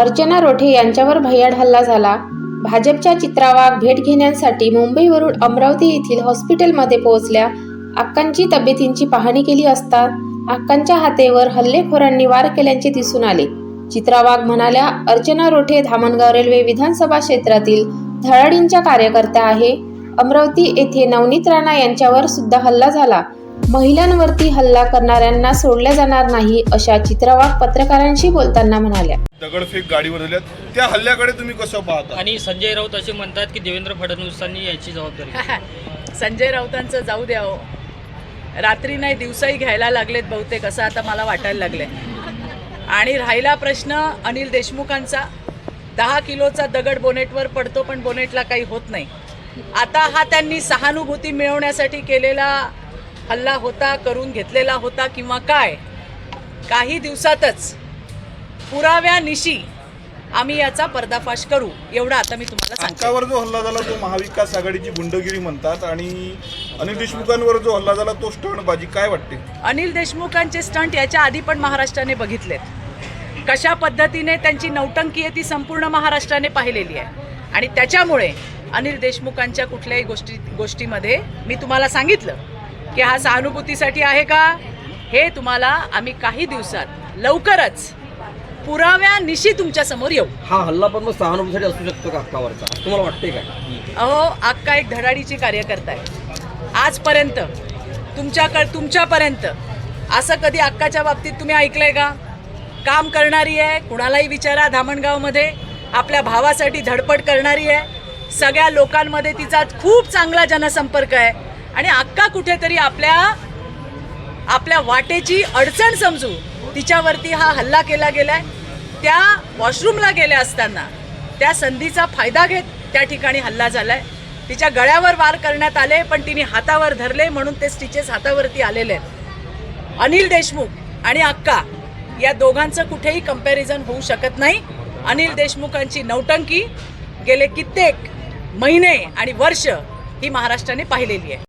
अर्चना रोठे यांच्यावर भैयाड हल्ला झाला. भाजपच्या चित्रावाघ भेट घेण्यासाठी मुंबईवरून अमरावती येथील हॉस्पिटलमध्ये पोहोचल्या. अक्कांची तब्येतींची पाहणी केली असता अक्कांच्या हातेवर हल्लेखोरांनी वार केल्याचे दिसून आले. चित्रावाघ म्हणाल्या अर्चना रोठे धामणगाव रेल्वे विधानसभा क्षेत्रातील धडाडींच्या कार्यकर्त्या आहे. अमरावती येथे नवनीत राणा यांच्यावर सुद्धा हल्ला झाला. महिलांवरती हल्ला करणाऱ्यांना सोडल्या जाणार नाही अशा चित्रवाग पत्रकारांशी बोलताना म्हणाल्या. दगडफेक गाडीवर झाल्यात त्या हल्ल्याकडे तुम्ही कसं पाहता? आणि संजय राऊत असे म्हणतात की देवेंद्र फडणवीसांनी याची जबाबदारी संजय राऊतांचं जाऊ द्या हो. रात्री नाही दिवसाही घ्यायला लागलेत बहुतेक असं आता मला वाटायला लागलंय. आणि राहिला प्रश्न अनिल देशमुखांचा. दहा किलोचा दगड बोनेटवर पडतो पण बोनेटला काही होत नाही. आता हा त्यांनी सहानुभूती मिळवण्यासाठी केलेला हल्ला होता करून घेतलेला होता किंवा काय काही दिवसातच पुराव्यानिशी आम्ही याचा पर्दाफाश करू एवढं आता मी तुम्हाला सांगते. जो हल्ला झाला तो महाविकास आघाडीची गुंडगिरी म्हणतात आणि अनिल देशमुखांवर जो हल्ला झाला तो स्टंटबाजी. काय वाटते? अनिल देशमुखांचे स्टंट याच्या आधी पण महाराष्ट्राने बघितलेत. कशा पद्धतीने त्यांची नौटंकी आहे ती संपूर्ण महाराष्ट्राने पाहिलेली आहे. आणि त्याच्यामुळे अनिल देशमुखांच्या कुठल्याही गोष्टी गोष्टीमध्ये मी तुम्हाला सांगितलं की हा सहानुभूतीसाठी आहे का? हे तुम्हाला आम्ही काही दिवसात लवकरच पुराव्यानिशी तुमच्यासमोर येऊ. हा हल्ला पण मग सहानुभूतीसाठी असू शकतो का अक्कावरचा तुम्हाला वाटते काय अहो अक्का एक धडाडीची कार्यकर्ता आहे आजपर्यंत तुमच्याकड तुमच्यापर्यंत असं कधी अक्काच्या बाबतीत तुम्ही ऐकलंय का? काम करणारी आहे कुणालाही विचारा धामणगावमध्ये. आपल्या भावासाठी धडपड करणारी आहे. सगळ्या लोकांमध्ये तिचा खूप चांगला जनसंपर्क आहे. आणि अक्का कुठेतरी आपल्या आपल्या वाटेची अडचण समजू. तिच्यावरती हा हल्ला केला गेलाय. त्या वॉशरूमला गेल्या असताना त्या संधीचा फायदा घेत त्या ठिकाणी हल्ला झालाय. तिच्या गळ्यावर वार करण्यात आले पण तिने हातावर धरले म्हणून ते स्टिचेस हातावरती आलेले आहेत. अनिल देशमुख आणि अक्का या दोघांचं कुठेही कंपॅरिझन होऊ शकत नाही. अनिल देशमुखांची नौटंकी गेले कित्येक महिने आणि वर्ष ही महाराष्ट्राने पाहिलेली आहे.